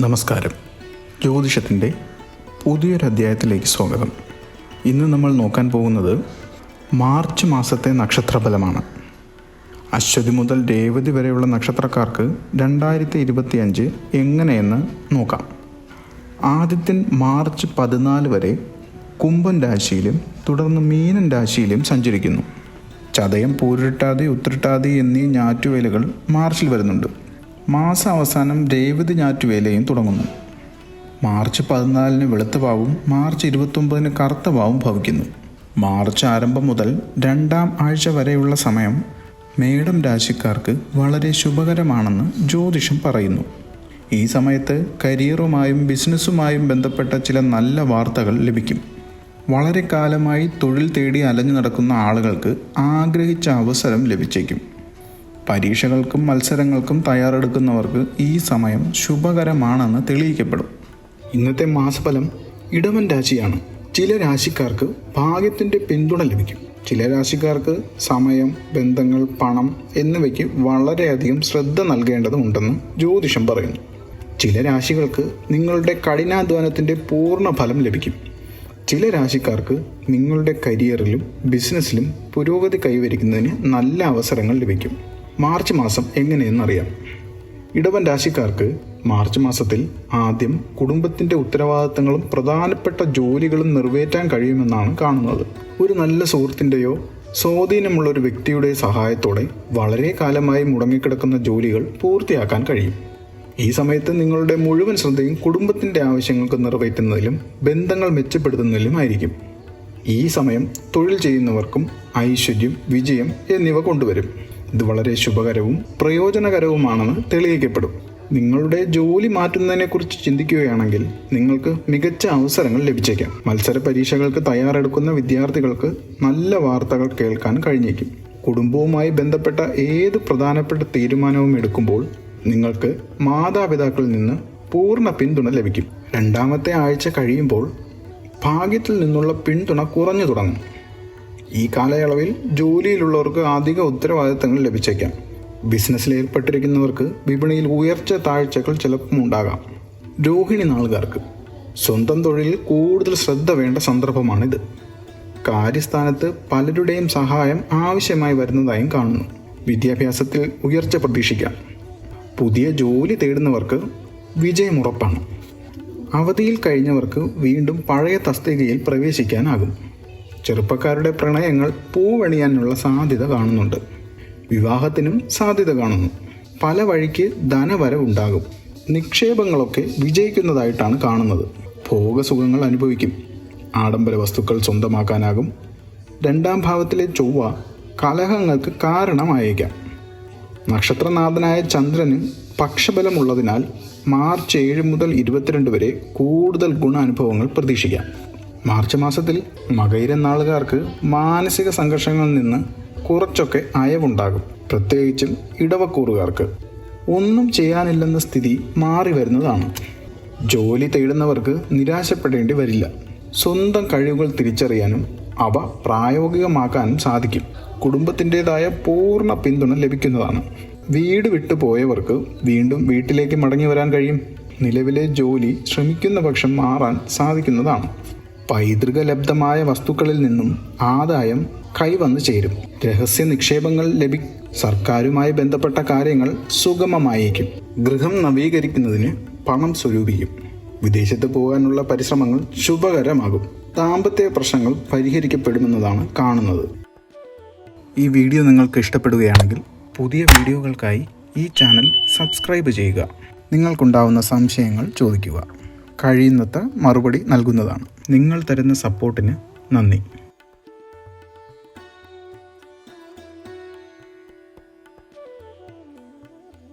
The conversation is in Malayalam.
നമസ്കാരം. ജ്യോതിഷത്തിന്റെ പുതിയൊരു അധ്യായത്തിലേക്ക് സ്വാഗതം. ഇന്ന് നമ്മൾ നോക്കാൻ പോകുന്നത് മാർച്ച് മാസത്തെ നക്ഷത്രഫലമാണ്. അശ്വതി മുതൽ രേവതി വരെയുള്ള നക്ഷത്രക്കാർക്ക് രണ്ടായിരത്തി ഇരുപത്തിയഞ്ച് എങ്ങനെയെന്ന് നോക്കാം. ആദിത്യൻ മാർച്ച് പതിനാല് വരെ കുംഭൻ രാശിയിലും തുടർന്ന് മീനൻ രാശിയിലും സഞ്ചരിക്കുന്നു. ചതയം പൂരിട്ടാതി ഉത്രട്ടാതി എന്നീ ഞാറ്റുവേലുകൾ മാർച്ചിൽ വരുന്നുണ്ട്. മാസാവസാനം രേവതി ഞാറ്റുവേലയും തുടങ്ങുന്നു. മാർച്ച് പതിനാലിന് വെളുത്ത പാവും മാർച്ച് ഇരുപത്തൊമ്പതിന് കറുത്ത പാവും ഭവിക്കുന്നു. മാർച്ച് ആരംഭം മുതൽ രണ്ടാം ആഴ്ച വരെയുള്ള സമയം മേടം രാശിക്കാർക്ക് വളരെ ശുഭകരമാണെന്ന് ജ്യോതിഷം പറയുന്നു. ഈ സമയത്ത് കരിയറുമായും ബിസിനസ്സുമായും ബന്ധപ്പെട്ട ചില നല്ല വാർത്തകൾ ലഭിക്കും. വളരെ കാലമായി തൊഴിൽ തേടി അലഞ്ഞു നടക്കുന്ന ആളുകൾക്ക് ആഗ്രഹിച്ച അവസരം ലഭിച്ചേക്കും. പരീക്ഷകൾക്കും മത്സരങ്ങൾക്കും തയ്യാറെടുക്കുന്നവർക്ക് ഈ സമയം ശുഭകരമാണെന്ന് തെളിയിക്കപ്പെടും. ഇന്നത്തെ മാസഫലം ഇടവൻ രാശിയാണ്. ചില രാശിക്കാർക്ക് ഭാഗ്യത്തിന്റെ പിന്തുണ ലഭിക്കും. ചില രാശിക്കാർക്ക് സമയം ബന്ധങ്ങൾ പണം എന്നിവയ്ക്ക് വളരെയധികം ശ്രദ്ധ നൽകേണ്ടതുണ്ടെന്ന് ജ്യോതിഷം പറയുന്നു. ചില രാശികൾക്ക് നിങ്ങളുടെ കഠിനാധ്വാനത്തിന്റെ പൂർണ ഫലം ലഭിക്കും. ചില രാശിക്കാർക്ക് നിങ്ങളുടെ കരിയറിലും ബിസിനസ്സിലും പുരോഗതി കൈവരിക്കുന്നതിന് നല്ല അവസരങ്ങൾ ലഭിക്കും. മാർച്ച് മാസം എങ്ങനെയെന്നറിയാം. ഇടവൻ രാശിക്കാർക്ക് മാർച്ച് മാസത്തിൽ ആദ്യം കുടുംബത്തിന്റെ ഉത്തരവാദിത്തങ്ങളും പ്രധാനപ്പെട്ട ജോലികളും നിറവേറ്റാൻ കഴിയുമെന്നാണ് കാണുന്നത്. ഒരു നല്ല സുഹൃത്തിന്റെയോ സ്വാധീനമുള്ള ഒരു വ്യക്തിയുടെ സഹായത്തോടെ വളരെ കാലമായി മുടങ്ങിക്കിടക്കുന്ന ജോലികൾ പൂർത്തിയാക്കാൻ കഴിയും. ഈ സമയത്ത് നിങ്ങളുടെ മുഴുവൻ ശ്രദ്ധയും കുടുംബത്തിന്റെ ആവശ്യങ്ങൾക്ക് നിറവേറ്റുന്നതിലും ബന്ധങ്ങൾ മെച്ചപ്പെടുത്തുന്നതിലും ആയിരിക്കും. ഈ സമയം തൊഴിൽ ചെയ്യുന്നവർക്കും ഐശ്വര്യം വിജയം എന്നിവ കൊണ്ടുവരും. ഇത് വളരെ ശുഭകരവും പ്രയോജനകരവുമാണെന്ന് തെളിയിക്കപ്പെടും. നിങ്ങളുടെ ജോലി മാറ്റുന്നതിനെക്കുറിച്ച് ചിന്തിക്കുകയാണെങ്കിൽ നിങ്ങൾക്ക് മികച്ച അവസരങ്ങൾ ലഭിച്ചേക്കാം. മത്സര പരീക്ഷകൾക്ക് തയ്യാറെടുക്കുന്ന വിദ്യാർത്ഥികൾക്ക് നല്ല വാർത്തകൾ കേൾക്കാൻ കഴിഞ്ഞേക്കും. കുടുംബവുമായി ബന്ധപ്പെട്ട ഏത് പ്രധാനപ്പെട്ട തീരുമാനവും എടുക്കുമ്പോൾ നിങ്ങൾക്ക് മാതാപിതാക്കളിൽ നിന്ന് പൂർണ പിന്തുണ ലഭിക്കും. രണ്ടാമത്തെ ആഴ്ച കഴിയുമ്പോൾ ഭാഗ്യത്തിൽ നിന്നുള്ള പിന്തുണ കുറഞ്ഞു തുടങ്ങും. ഈ കാലയളവിൽ ജോലിയിലുള്ളവർക്ക് അധിക ഉത്തരവാദിത്തങ്ങൾ ലഭിച്ചേക്കാം. ബിസിനസ്സിൽ ഏർപ്പെട്ടിരിക്കുന്നവർക്ക് വിപണിയിൽ ഉയർച്ച താഴ്ചകൾ ചിലപ്പം ഉണ്ടാകാം. രോഹിണി നാളുകാർക്ക് സ്വന്തം തൊഴിലിൽ കൂടുതൽ ശ്രദ്ധ വേണ്ട സന്ദർഭമാണിത്. കാര്യസ്ഥാനത്ത് പലരുടെയും സഹായം ആവശ്യമായി വരുന്നതായും കാണുന്നു. വിദ്യാഭ്യാസത്തിൽ ഉയർച്ച പ്രതീക്ഷിക്കാം. പുതിയ ജോലി തേടുന്നവർക്ക് വിജയമുറപ്പാണ് അവധിയിൽ കഴിഞ്ഞവർക്ക് വീണ്ടും പഴയ തസ്തികയിൽ പ്രവേശിക്കാനാകും. ചെറുപ്പക്കാരുടെ പ്രണയങ്ങൾ പൂവണിയാനുള്ള സാധ്യത കാണുന്നുണ്ട്. വിവാഹത്തിനും സാധ്യത കാണുന്നു. പല വഴിക്ക് ധനവരവുണ്ടാകും നിക്ഷേപങ്ങളൊക്കെ വിജയിക്കുന്നതായിട്ടാണ് കാണുന്നത്. ഭോഗസുഖങ്ങൾ അനുഭവിക്കും. ആഡംബര വസ്തുക്കൾ സ്വന്തമാക്കാനാകും. രണ്ടാം ഭാവത്തിലെ ചൊവ്വ കലഹങ്ങൾക്ക് കാരണമായേക്കാം. നക്ഷത്രനാഥനായ ചന്ദ്രന് പക്ഷബലമുള്ളതിനാൽ മാർച്ച് ഏഴ് മുതൽ ഇരുപത്തിരണ്ട് വരെ കൂടുതൽ ഗുണാനുഭവങ്ങൾ പ്രതീക്ഷിക്കാം. മാർച്ച് മാസത്തിൽ മകയിരനാളുകാർക്ക് മാനസിക സംഘർഷങ്ങളിൽ നിന്ന് കുറച്ചൊക്കെ അയവുണ്ടാകും. പ്രത്യേകിച്ചും ഇടവക്കൂറുകാർക്ക്. ഒന്നും ചെയ്യാനില്ലെന്ന സ്ഥിതി മാറി വരുന്നതാണ്. ജോലി തേടുന്നവർക്ക് നിരാശപ്പെടേണ്ടി വരില്ല. സ്വന്തം കഴിവുകൾ തിരിച്ചറിയാനും അവ പ്രായോഗികമാക്കാനും സാധിക്കും. കുടുംബത്തിന്റെതായ പൂർണ പിന്തുണ ലഭിക്കുന്നതാണ്. വീട് വിട്ടു പോയവർക്ക് വീണ്ടും വീട്ടിലേക്ക് മടങ്ങി വരാൻ കഴിയും. നിലവിലെ ജോലി ശ്രമിക്കുന്ന പക്ഷം മാറാൻ സാധിക്കുന്നതാണ്. പൈതൃക ലബ്ധമായ വസ്തുക്കളിൽ നിന്നും ആദായം കൈവന്നു ചേരും. രഹസ്യ നിക്ഷേപങ്ങൾ ലഭി സർക്കാരുമായി ബന്ധപ്പെട്ട കാര്യങ്ങൾ സുഗമമായേക്കും. ഗൃഹം നവീകരിക്കുന്നതിന് പണം സ്വരൂപിക്കും. വിദേശത്ത് പോകാനുള്ള പരിശ്രമങ്ങൾ ശുഭകരമാകും. ദാമ്പത്യ പ്രശ്നങ്ങൾ പരിഹരിക്കപ്പെടുമെന്നതാണ് കാണുന്നത്. ഈ വീഡിയോ നിങ്ങൾക്ക് ഇഷ്ടപ്പെടുകയാണെങ്കിൽ പുതിയ വീഡിയോകൾക്കായി ഈ ചാനൽ സബ്സ്ക്രൈബ് ചെയ്യുക. നിങ്ങൾക്കുണ്ടാവുന്ന സംശയങ്ങൾ ചോദിക്കുക. കഴിയുന്നത്ര മറുപടി നൽകുന്നതാണ്. നിങ്ങൾ തരുന്ന സപ്പോർട്ടിന് നന്ദി.